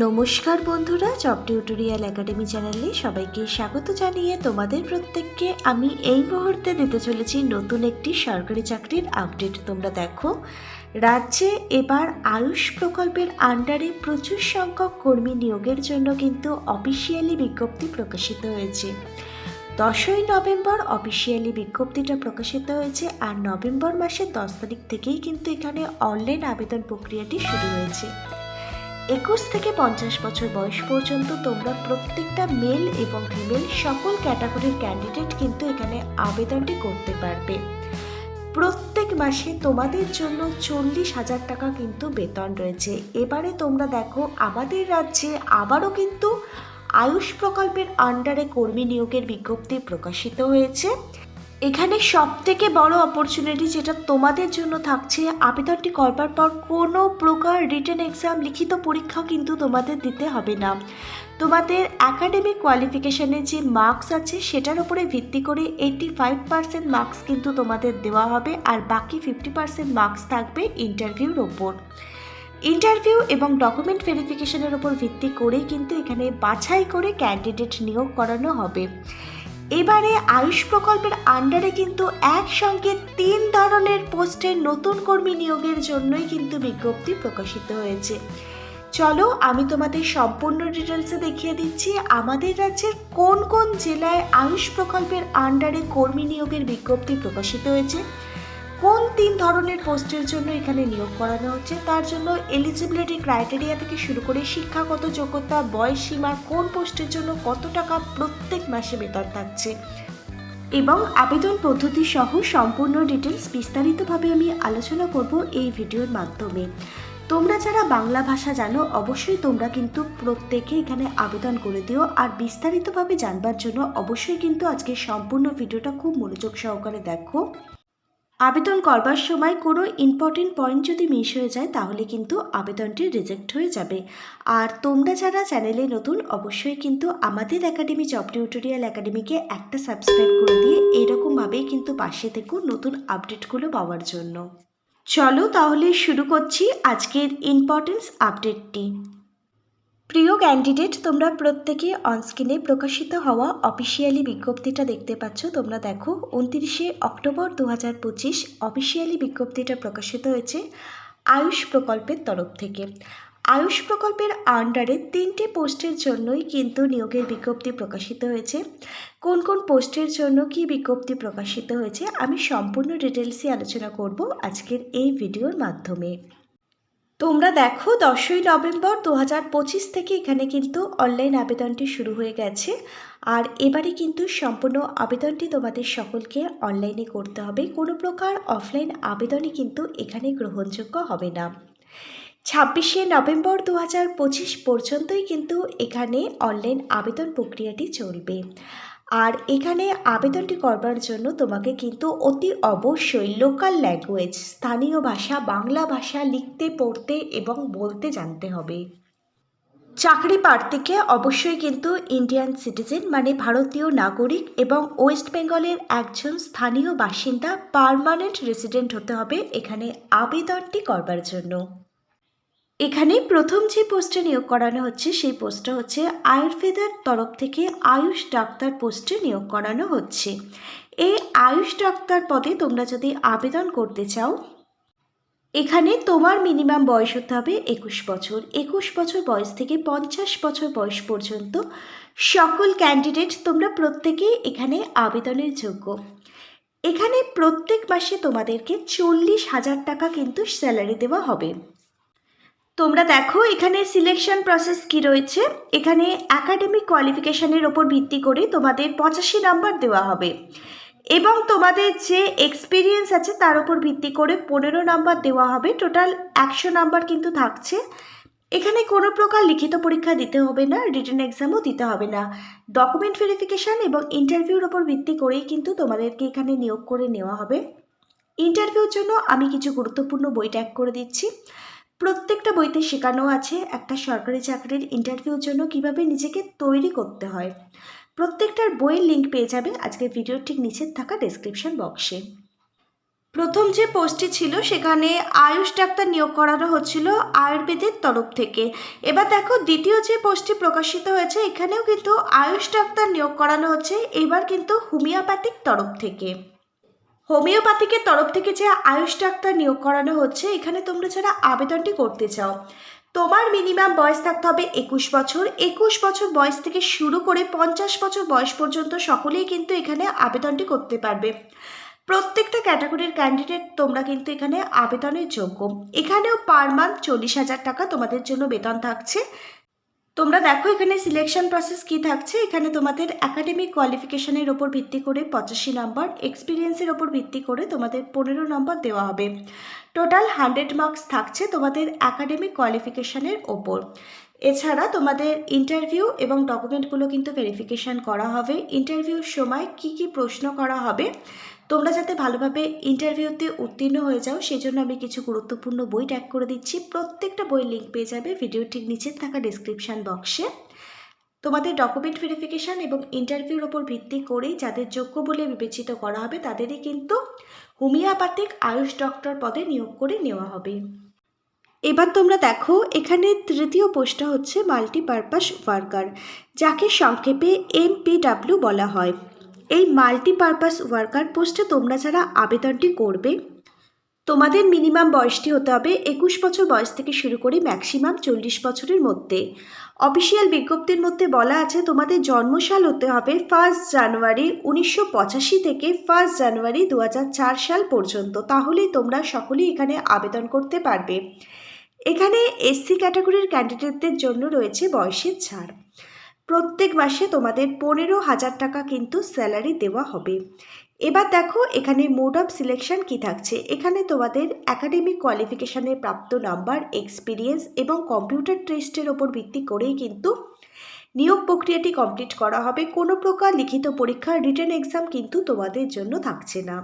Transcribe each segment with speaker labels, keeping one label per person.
Speaker 1: নমস্কার বন্ধুরা job tutorial academy চ্যানেলে সবাইকে স্বাগত জানিয়ে তোমাদের প্রত্যেককে আমি এই মুহূর্তে দিতে চলেছি নতুন একটি সরকারি চাকরির আপডেট তোমরা দেখো, রাজ্যে এবার আয়ুষ প্রকল্পের আন্ডারে প্রচুর সংখ্যক কর্মী নিয়োগের জন্য কিন্তু অফিসিয়ালি বিজ্ঞপ্তি প্রকাশিত হয়েছে। দশই নভেম্বর অফিসিয়ালি বিজ্ঞপ্তিটা প্রকাশিত হয়েছে আর নভেম্বর মাসের দশ তারিখ থেকেই কিন্তু এখানে অনলাইন আবেদন প্রক্রিয়াটি শুরু হয়েছে। একুশ থেকে পঞ্চাশ বছর বয়স পর্যন্ত তোমরা প্রত্যেকটা মেল এবং ফিমেল সকল ক্যাটাগরির ক্যান্ডিডেট কিন্তু এখানে আবেদনটি করতে পারবে। প্রত্যেক মাসে তোমাদের জন্য চল্লিশ হাজার টাকা কিন্তু বেতন রয়েছে। এবারে তোমরা দেখো, আমাদের রাজ্যে আবারও কিন্তু আয়ুষ প্রকল্পের আন্ডারে কর্মী নিয়োগের বিজ্ঞপ্তি প্রকাশিত হয়েছে। এখানে সব থেকে বড় অপরচুনিটি যেটা তোমাদের জন্য থাকছে, আবেদনটি করবার পর কোনো প্রকার রিটার্ন এক্সাম লিখিত পরীক্ষা কিন্তু তোমাদের দিতে হবে না। তোমাদের একাডেমিক কোয়ালিফিকেশানে যে মার্কস আছে, সেটার উপরে ভিত্তি করে এইটি ফাইভ পার্সেন্ট মার্কস কিন্তু তোমাদের দেওয়া হবে আর বাকি ফিফটি পার্সেন্ট মার্কস থাকবে ইন্টারভিউর ওপর। ইন্টারভিউ এবং ডকুমেন্ট ভেরিফিকেশনের উপর ভিত্তি করেই কিন্তু এখানে বাছাই করে ক্যান্ডিডেট নিয়োগ করানো হবে। এবারে আয়ুষ প্রকল্পের আন্ডারে কিন্তু একসঙ্গে তিন ধরনের পোস্টের নতুন কর্মী নিয়োগের জন্যই কিন্তু বিজ্ঞপ্তি প্রকাশিত হয়েছে। চলো, আমি তোমাদের সম্পূর্ণ ডিটেলসে দেখিয়ে দিচ্ছি, আমাদের রাজ্যের কোন কোন জেলায় আয়ুষ প্রকল্পের আন্ডারে কর্মী নিয়োগের বিজ্ঞপ্তি প্রকাশিত হয়েছে। কোন তিন ধরনের পোস্টের জন্য এখানে নিয়োগ করানো হচ্ছে? তার জন্য এলিজিবিলিটি ক্রাইটেরিয়া থেকে শুরু করে শিক্ষাগত যোগ্যতা, বয়স সীমা কোন পোস্টের জন্য কত টাকা প্রত্যেক মাসে বেতন থাকছে? এবং আবেদন পদ্ধতি সহ সম্পূর্ণ ডিটেলস বিস্তারিতভাবে আমি আলোচনা করব এই ভিডিওর মাধ্যমে। তোমরা যারা বাংলা ভাষা জানো, অবশ্যই তোমরা কিন্তু প্রত্যেকে এখানে আবেদন করে দিও। আর বিস্তারিতভাবে জানবার জন্য অবশ্যই কিন্তু আজকে সম্পূর্ণ ভিডিওটা খুব মনোযোগ সহকারে দেখো। আবেদন করবার সময় কোনো ইম্পর্টেন্ট পয়েন্ট যদি মিস হয়ে যায়, তাহলে কিন্তু আবেদনটি রিজেক্ট হয়ে যাবে। আর তোমরা যারা চ্যানেলে নতুন, অবশ্যই কিন্তু আমাদের একাডেমি জব টিউটোরিয়াল একাডেমিকে একটা সাবস্ক্রাইব করে দিয়ে এরকমভাবেই কিন্তু পাশে থেকো নতুন আপডেটগুলো পাওয়ার জন্য। চলো তাহলে শুরু করছি আজকের ইম্পর্টেন্স আপডেটটি প্রিয় ক্যান্ডিডেট তোমরা প্রত্যেকে অনস্ক্রিনে প্রকাশিত হওয়া অফিসিয়ালি বিজ্ঞপ্তিটা দেখতে পাচ্ছ। তোমরা দেখো, উনত্রিশে অক্টোবর দু হাজার পঁচিশ অফিসিয়ালি বিজ্ঞপ্তিটা প্রকাশিত হয়েছে আয়ুষ প্রকল্পের তরফ থেকে। আয়ুষ প্রকল্পের আন্ডারে তিনটে পোস্টের জন্যই কিন্তু নিয়োগের বিজ্ঞপ্তি প্রকাশিত হয়েছে। কোন কোন পোস্টের জন্য কি বিজ্ঞপ্তি প্রকাশিত হয়েছে, আমি সম্পূর্ণ ডিটেলসই আলোচনা করব আজকের এই ভিডিওর মাধ্যমে। তোমরা দেখো দশই নভেম্বর দু হাজার পঁচিশ থেকে এখানে কিন্তু অনলাইন আবেদনটি শুরু হয়ে গেছে। আর এবারে কিন্তু সম্পূর্ণ আবেদনটি তোমাদের সকলকে অনলাইনে করতে হবে। কোনো প্রকার অফলাইন আবেদনই কিন্তু এখানে গ্রহণযোগ্য হবে না। ছাব্বিশে নভেম্বর দু হাজার পঁচিশ পর্যন্তই কিন্তু এখানে অনলাইন আবেদন প্রক্রিয়াটি চলবে। আর এখানে আবেদনটি করবার জন্য তোমাকে কিন্তু অতি অবশ্যই লোকাল ল্যাঙ্গুয়েজ স্থানীয় ভাষা, বাংলা ভাষা লিখতে, পড়তে এবং বলতে জানতে হবে। চাকরি প্রার্থীকে অবশ্যই কিন্তু ইন্ডিয়ান সিটিজেন মানে ভারতীয় নাগরিক এবং ওয়েস্ট বেঙ্গলের একজন স্থানীয় বাসিন্দা পার্মানেন্ট রেসিডেন্ট হতে হবে এখানে আবেদনটি করবার জন্য। এখানে প্রথম যে পোস্টে নিয়োগ করানো হচ্ছে, সেই পোস্টটা হচ্ছে আয়ুর্বেদার তরফ থেকে আয়ুষ ডাক্তার পোস্টে নিয়োগ করানো হচ্ছে। এই আয়ুষ ডাক্তার পদে তোমরা যদি আবেদন করতে চাও, এখানে তোমার মিনিমাম বয়স হতে হবে একুশ বছর। একুশ বছর বয়স থেকে পঞ্চাশ বছর বয়স পর্যন্ত সকল ক্যান্ডিডেট তোমরা প্রত্যেকেই এখানে আবেদনের যোগ্য। এখানে প্রত্যেক মাসে তোমাদেরকে চল্লিশ হাজার টাকা কিন্তু স্যালারি দেওয়া হবে। তোমরা দেখো, এখানে সিলেকশন প্রসেস কি রয়েছে? এখানে একাডেমিক কোয়ালিফিকেশানের ওপর ভিত্তি করে তোমাদের পঁচাশি নাম্বার দেওয়া হবে। এবং তোমাদের যে এক্সপিরিয়েন্স আছে, তার উপর ভিত্তি করে পনেরো নাম্বার দেওয়া হবে। টোটাল একশো নাম্বার কিন্তু থাকছে। এখানে কোনো প্রকার লিখিত পরীক্ষা দিতে হবে না রিটার্ন এক্সামও দিতে হবে না। ডকুমেন্ট ভেরিফিকেশান এবং ইন্টারভিউর ওপর ভিত্তি করেই কিন্তু তোমাদেরকে এখানে নিয়োগ করে নেওয়া হবে। ইন্টারভিউর জন্য আমি কিছু গুরুত্বপূর্ণ বই ট্যাগ করে দিচ্ছি। প্রত্যেকটা বইতে শেখানো আছে একটা সরকারি চাকরির ইন্টারভিউর জন্য কীভাবে নিজেকে তৈরি করতে হয়। প্রত্যেকটার বইয়ের লিঙ্ক পেয়ে যাবে আজকের ভিডিওর ঠিক নিচের থাকা ডেসক্রিপশন বক্সে প্রথম যে পোস্টটি ছিল, সেখানে আয়ুষ ডাক্তার নিয়োগ করানো হচ্ছিল আয়ুর্বেদের তরফ থেকে। এবার দেখো, দ্বিতীয় যে পোস্টটি প্রকাশিত হয়েছে, এখানেও কিন্তু আয়ুষ ডাক্তার নিয়োগ করানো হচ্ছে, এবার কিন্তু হোমিওপ্যাথিক তরফ থেকে। হোমিওপ্যাথিকের তরফ থেকে যে আয়ুষ ডাক্তার নিয়োগ করানো হচ্ছে, এখানে তোমরা যারা আবেদনটি করতে চাও, তোমার মিনিমাম বয়স থাকতে হবে একুশ বছর। একুশ বছর বয়স থেকে শুরু করে পঞ্চাশ বছর বয়স পর্যন্ত সকলেই কিন্তু এখানে আবেদনটি করতে পারবে। প্রত্যেকটা ক্যাটাগরির ক্যান্ডিডেট তোমরা কিন্তু এখানে আবেদনের যোগ্য। এখানেও পার মান্থ চল্লিশ হাজার টাকা তোমাদের জন্য বেতন থাকছে। তোমরা দেখো এখানে সিলেকশন প্রসেস কি থাকছে। এখানে তোমাদের একাডেমিক কোয়ালিফিকেশনের ওপর ভিত্তি করে পঁচাশি নাম্বার এক্সপিরিয়েন্সের ওপর ভিত্তি করে তোমাদের পনেরো নম্বর দেওয়া হবে। টোটাল হান্ড্রেড মার্কস থাকছে তোমাদের একাডেমিক কোয়ালিফিকেশনের ওপর। এছাড়া তোমাদের ইন্টারভিউ এবং ডকুমেন্টগুলো কিন্তু ভেরিফিকেশান করা হবে। ইন্টারভিউর সময় কি কি প্রশ্ন করা হবে? তোমরা যাতে ভালোভাবে ইন্টারভিউতে উত্তীর্ণ হয়ে যাও, সেজন্য আমি কিছু গুরুত্বপূর্ণ বই ট্যাগ করে দিচ্ছি। প্রত্যেকটা বইয়ের লিঙ্ক পেয়ে যাবে ভিডিও ঠিক নিচে থাকা ডিসক্রিপশান বক্সে তোমাদের ডকুমেন্ট ভেরিফিকেশান এবং ইন্টারভিউর ওপর ভিত্তি করেই যাদের যোগ্য বলে বিবেচিত করা হবে, তাদেরই কিন্তু হোমিওপ্যাথিক আয়ুষ ডক্টর পদে নিয়োগ করে নেওয়া হবে। এবার তোমরা দেখো, এখানে তৃতীয় পোস্টটা হচ্ছে মাল্টিপারপাস ওয়ার্কার যাকে সংক্ষেপে এমপিডাব্লিউ বলা হয়। এই মাল্টিপারপাস ওয়ার্কার পোস্টে তোমরা যারা আবেদনটি করবে, তোমাদের মিনিমাম বয়সটি হতে হবে একুশ বছর বয়স থেকে শুরু করে ম্যাক্সিমাম চল্লিশ বছরের মধ্যে। অফিসিয়াল বিজ্ঞপ্তির মধ্যে বলা আছে, তোমাদের জন্মসাল হতে হবে ফার্স্ট জানুয়ারি উনিশশো পঁচাশি থেকে ফার্স্ট জানুয়ারি দু হাজার চার সাল পর্যন্ত। তাহলেই তোমরা সকলেই এখানে আবেদন করতে পারবে। এখানে এসসি ক্যাটাগরির ক্যান্ডিডেটদের জন্য রয়েছে বয়সের ছাড়। প্রত্যেক মাসে তোমাদের পনেরো হাজার টাকা কিন্তু স্যালারি দেওয়া হবে। এবার দেখো এখানে মোড অফ সিলেকশন কি থাকছে। এখানে তোমাদের একাডেমিক কোয়ালিফিকেশানের প্রাপ্ত নাম্বার এক্সপিরিয়েন্স এবং কম্পিউটার টেস্টের ওপর ভিত্তি করেই কিন্তু নিয়োগ প্রক্রিয়াটি কমপ্লিট করা হবে। কোনো প্রকার লিখিত পরীক্ষার রিটার্ন এক্সাম কিন্তু তোমাদের জন্য থাকছে না।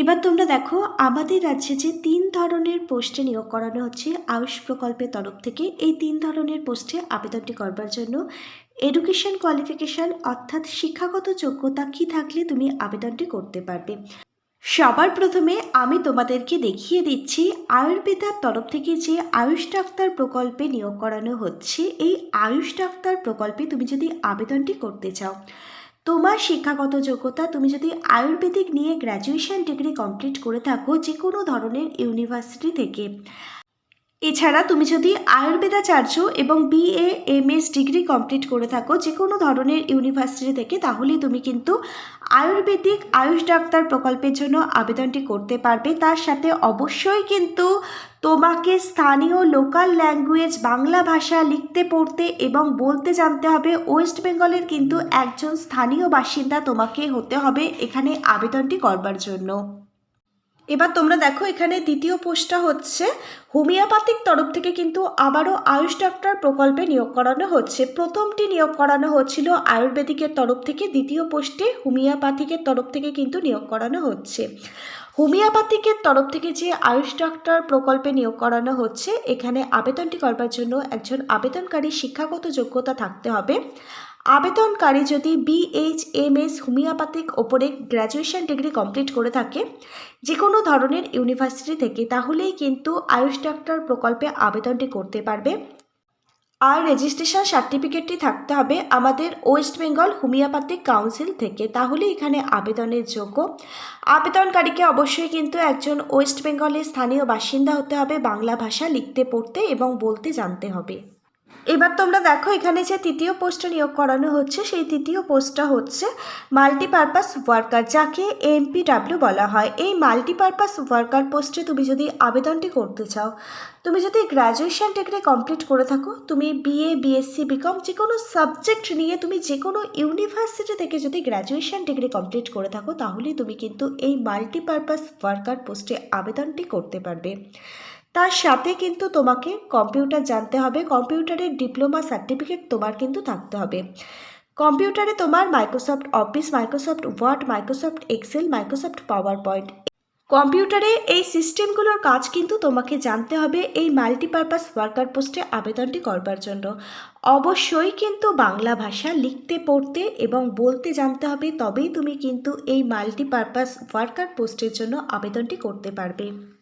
Speaker 1: এবার তোমরা দেখো, আমাদের রাজ্যে যে তিন ধরনের পোস্টে নিয়োগ করানো হচ্ছে, আয়ুষ প্রকল্পের তরফ থেকে এই তিন ধরনের পোস্টে আবেদনটি করবার জন্য। এডুকেশন কোয়ালিফিকেশান অর্থাৎ শিক্ষাগত যোগ্যতা কি থাকলে তুমি আবেদনটি করতে পারবে? সবার প্রথমে আমি তোমাদেরকে দেখিয়ে দিচ্ছি, আয়ুর্বেদার তরফ থেকে যে আয়ুষ ডাক্তার প্রকল্পে নিয়োগ করানো হচ্ছে, এই আয়ুষ ডাক্তার প্রকল্পে তুমি যদি আবেদনটি করতে চাও তোমার শিক্ষাগত যোগ্যতা তুমি যদি আয়ুর্বেদিক নিয়ে গ্র্যাজুয়েশন ডিগ্রি কমপ্লিট করে থাকো যে কোনো ধরনের ইউনিভার্সিটি থেকে। এছাড়া তুমি যদি আয়ুর্বেদাচার্য এবং BAMS degree complete করে থাকো যে কোনো ধরনের ইউনিভার্সিটি থেকে তাহলে তুমি কিন্তু আয়ুর্বেদিক আয়ুষ ডাক্তার প্রকল্পের জন্য আবেদনটি করতে পারবে। তার সাথে অবশ্যই কিন্তু তোমাকে স্থানীয় লোকাল ল্যাঙ্গুয়েজ বাংলা ভাষা লিখতে, পড়তে এবং বলতে জানতে হবে। ওয়েস্ট বেঙ্গলের কিন্তু একজন স্থানীয় বাসিন্দা তোমাকে হতে হবে এখানে আবেদনটি করবার জন্য। এবার তোমরা দেখো এখানে দ্বিতীয় পোস্টটা হচ্ছে, হোমিওপ্যাথিক তরফ থেকে কিন্তু আবারও আয়ুষ ডাক্তার প্রকল্পে নিয়োগ করানো হচ্ছে। প্রথমটি নিয়োগ করানো হচ্ছিল আয়ুর্বেদিকের তরফ থেকে, দ্বিতীয় পোস্টে হোমিওপ্যাথিকের তরফ থেকে কিন্তু নিয়োগ করানো হচ্ছে। হোমিওপ্যাথিকের তরফ থেকে যে আয়ুষ ডাক্তার প্রকল্পে নিয়োগ করানো হচ্ছে, এখানে আবেদনটি করবার জন্য একজন আবেদনকারী শিক্ষাগত যোগ্যতা থাকতে হবে। আবেদনকারী যদি বিএইচএমএস হোমিওপ্যাথিক ওপরে গ্র্যাজুয়েশন ডিগ্রি কমপ্লিট করে থাকে যে কোনো ধরনের ইউনিভার্সিটি থেকে, তাহলেই কিন্তু আয়ুষ ডাক্তার প্রকল্পে আবেদনটি করতে পারবে। আর রেজিস্ট্রেশন সার্টিফিকেটটি থাকতে হবে আমাদের ওয়েস্ট বেঙ্গল হোমিওপ্যাথিক কাউন্সিল থেকে। তাহলে এখানে আবেদনের যোগ্য। আবেদনকারীকে অবশ্যই কিন্তু একজন ওয়েস্ট বেঙ্গলের স্থানীয় বাসিন্দা হতে হবে, বাংলা ভাষা লিখতে, পড়তে এবং বলতে জানতে হবে। এবার তোমরা দেখো এখানে যে তৃতীয় পোস্টটা নিয়োগ করানো হচ্ছে, সেই তৃতীয় পোস্টটা হচ্ছে মাল্টিপারপাস ওয়ার্কার যাকে এমপিডাব্লিউ বলা হয়। এই মাল্টিপারপাস ওয়ার্কার পোস্টে তুমি যদি আবেদনটি করতে চাও, তুমি যদি গ্র্যাজুয়েশন ডিগ্রি কমপ্লিট করে থাকো, তুমি বিএ বিএসসি বিকম যে কোনো সাবজেক্ট নিয়ে তুমি যে কোনো ইউনিভার্সিটি থেকে যদি গ্র্যাজুয়েশন ডিগ্রি কমপ্লিট করে থাকো, তাহলে তুমি কিন্তু এই মাল্টিপারপাস ওয়ার্কার পোস্টে আবেদনটি করতে পারবে। তার সাথে কিন্তু তোমাকে কম্পিউটার জানতে হবে। কম্পিউটারের ডিপ্লোমা সার্টিফিকেট তোমার কিন্তু থাকতে হবে। কম্পিউটারে তোমার Microsoft Office Microsoft Word Microsoft Excel Microsoft PowerPoint কম্পিউটারে এই সিস্টেমগুলোর কাজ কিন্তু তোমাকে জানতে হবে এই মাল্টিপারপাস ওয়ার্কার পোস্টে আবেদনটি করবার জন্য। অবশ্যই কিন্তু বাংলা ভাষা লিখতে, পড়তে এবং বলতে জানতে হবে, তবেই তুমি কিন্তু এই মাল্টিপারপাস ওয়ার্কার পোস্টের জন্য আবেদনটি করতে পারবে।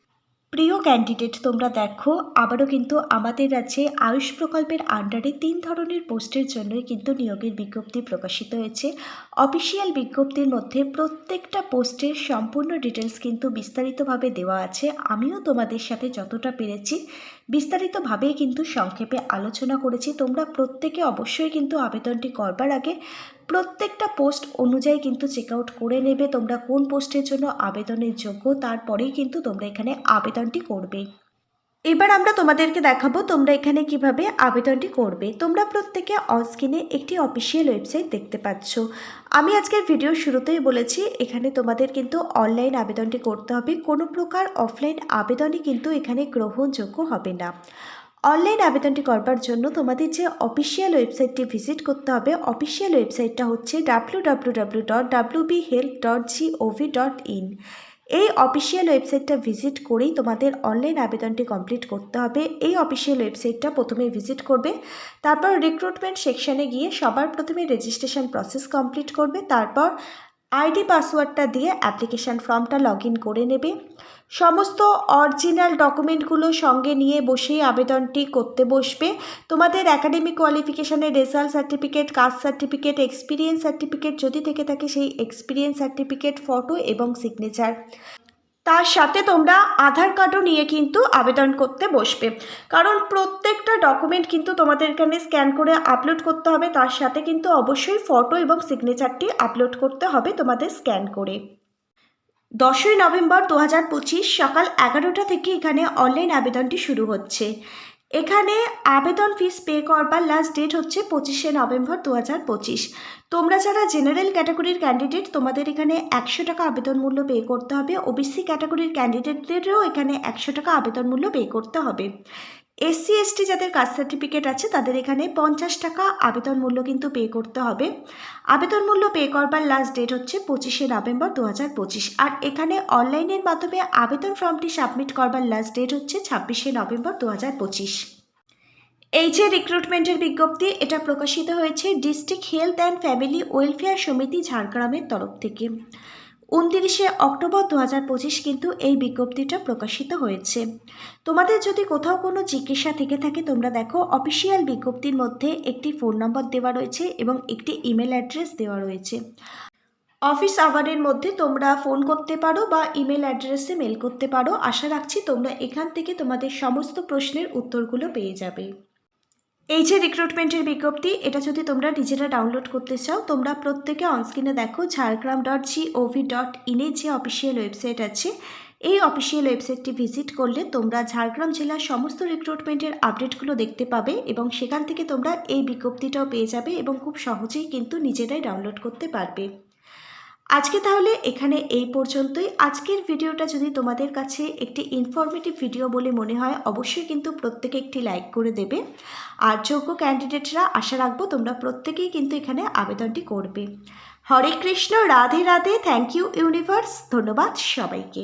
Speaker 1: প্রিয় ক্যান্ডিডেট তোমরা দেখো, আবারও কিন্তু আমাদের রাজ্যে আয়ুষ প্রকল্পের আন্ডারে তিন ধরনের পোস্টের জন্যই কিন্তু নিয়োগের বিজ্ঞপ্তি প্রকাশিত হয়েছে। অফিসিয়াল বিজ্ঞপ্তির মধ্যে প্রত্যেকটা পোস্টের সম্পূর্ণ ডিটেলস কিন্তু বিস্তারিতভাবে দেওয়া আছে। আমিও তোমাদের সাথে যতটা পেরেছি, বিস্তারিতভাবেই কিন্তু সংক্ষেপে আলোচনা করেছি। তোমরা প্রত্যেকে অবশ্যই কিন্তু আবেদনটি করবার আগে প্রত্যেকটা পোস্ট অনুযায়ী কিন্তু চেক আউট করে নেবে। তোমরা কোন পোস্টের জন্য আবেদনের যোগ্য, তারপরেই কিন্তু তোমরা এখানে আবেদনটি করবে। এবার আমরা তোমাদেরকে দেখাবো তোমরা এখানে কীভাবে আবেদনটি করবে। তোমরা প্রত্যেকে অনস্ক্রিনে একটি অফিসিয়াল ওয়েবসাইট দেখতে পাচ্ছ। আমি আজকের ভিডিও শুরুতেই বলেছি, এখানে তোমাদের কিন্তু অনলাইন আবেদনটি করতে হবে। কোনো প্রকার অফলাইন আবেদনই কিন্তু এখানে গ্রহণযোগ্য হবে না। অনলাইন আবেদনটি করবার জন্য তোমাদের যে অফিসিয়াল ওয়েবসাইটটি ভিজিট করতে হবে অফিসিয়াল ওয়েবসাইটটা হচ্ছে W dot B health dot dot in এই অফিসিয়াল ওয়েবসাইটটা ভিজিট করেই তোমাদের অনলাইন আবেদনটি কমপ্লিট করতে হবে। এই অফিসিয়াল ওয়েবসাইটটা প্রথমে ভিজিট করবে, তারপর রিক্রুটমেন্ট সেকশানে গিয়ে সবার প্রথমে রেজিস্ট্রেশন প্রসেস কমপ্লিট করবে, তারপর আইডি পাসওয়ার্ডটা দিয়ে অ্যাপ্লিকেশান ফর্মটা লগ করে নেবে। সমস্ত অরিজিনাল ডকুমেন্টগুলো সঙ্গে নিয়ে বসেই আবেদনটি করতে বসবে। তোমাদের academic কোয়ালিফিকেশানের result certificate caste certificate experience certificate যদি থেকে থাকে সেই এক্সপিরিয়েন্স সার্টিফিকেট ফটো এবং সিগনেচার তার সাথে তোমরা আধার কার্ডও নিয়ে কিন্তু আবেদন করতে বসবে। কারণ প্রত্যেকটা ডকুমেন্ট কিন্তু তোমাদের এখানে স্ক্যান করে আপলোড করতে হবে, তার সাথে কিন্তু অবশ্যই ফটো এবং সিগনেচারটি আপলোড করতে হবে তোমাদের স্ক্যান করে। দশই নভেম্বর দু হাজার পঁচিশ সকাল এগারোটা থেকে এখানে অনলাইন আবেদনটি শুরু হচ্ছে। এখানে আবেদন ফিস পে করবার লাস্ট ডেট হচ্ছে পঁচিশে নভেম্বর দু হাজার পঁচিশ। তোমরা যারা জেনারেল ক্যাটাগরির ক্যান্ডিডেট তোমাদের এখানে একশো টাকা আবেদন মূল্য পে করতে হবে। ওবিসি ক্যাটাগরির ক্যান্ডিডেটদেরও এখানে একশো টাকা আবেদন মূল্য পে করতে হবে। এসসি, এসটি যাদের কাস্ট সার্টিফিকেট আছে, তাদের এখানে পঞ্চাশ টাকা আবেদন মূল্য কিন্তু পে করতে হবে। আবেদন মূল্য পে করবার লাস্ট ডেট হচ্ছে পঁচিশে নভেম্বর দু হাজার পঁচিশ। আর এখানে অনলাইনের মাধ্যমে আবেদন ফর্মটি সাবমিট করবার লাস্ট ডেট হচ্ছে ছাব্বিশে নভেম্বর দু হাজার পঁচিশ। এই যে রিক্রুটমেন্টের বিজ্ঞপ্তি, এটা প্রকাশিত হয়েছে district health and family welfare সমিতি ঝাড়গ্রামের তরফ থেকে। উনতিরিশে অক্টোবর দু হাজার পঁচিশ কিন্তু এই বিজ্ঞপ্তিটা প্রকাশিত হয়েছে। তোমাদের যদি কোথাও কোনো জিজ্ঞাসা থেকে থাকে, তোমরা দেখো, অফিসিয়াল বিজ্ঞপ্তির মধ্যে একটি ফোন নম্বর দেওয়া রয়েছে এবং একটি ইমেল অ্যাড্রেস দেওয়া রয়েছে। অফিস আওয়ারের মধ্যে তোমরা ফোন করতে পারো বা ইমেল অ্যাড্রেসে মেল করতে পারো। আশা রাখছি তোমরা এখান থেকে তোমাদের সমস্ত প্রশ্নের উত্তরগুলো পেয়ে যাবে। এই যে রিক্রুটমেন্টের বিজ্ঞপ্তি, এটা যদি তোমরা নিজেরা ডাউনলোড করতে চাও, তোমরা প্রত্যেকে অনস্ক্রিনে দেখো ঝাড়গ্রাম ডট জিওভি ডট ইনে যে অফিসিয়াল ওয়েবসাইট আছে, এই অফিসিয়াল ওয়েবসাইটটি ভিজিট করলে তোমরা ঝাড়গ্রাম জেলার সমস্ত রিক্রুটমেন্টের আপডেটগুলো দেখতে পাবে এবং সেখান থেকে তোমরা এই বিজ্ঞপ্তিটাও পেয়ে যাবে এবং খুব সহজেই কিন্তু নিজেরাই ডাউনলোড করতে পারবে। আজকে তাহলে এখানে এই পর্যন্তই। আজকের ভিডিওটা যদি তোমাদের কাছে একটি ইনফরমেটিভ ভিডিও বলে মনে হয়, অবশ্যই কিন্তু প্রত্যেকে একটি লাইক করে দেবে। আর যোগ্য ক্যান্ডিডেটরা আশা রাখব তোমরা প্রত্যেকেই কিন্তু এখানে আবেদনটি করবে। Hare Krishna, Radhe Radhe thank you universe ধন্যবাদ সবাইকে।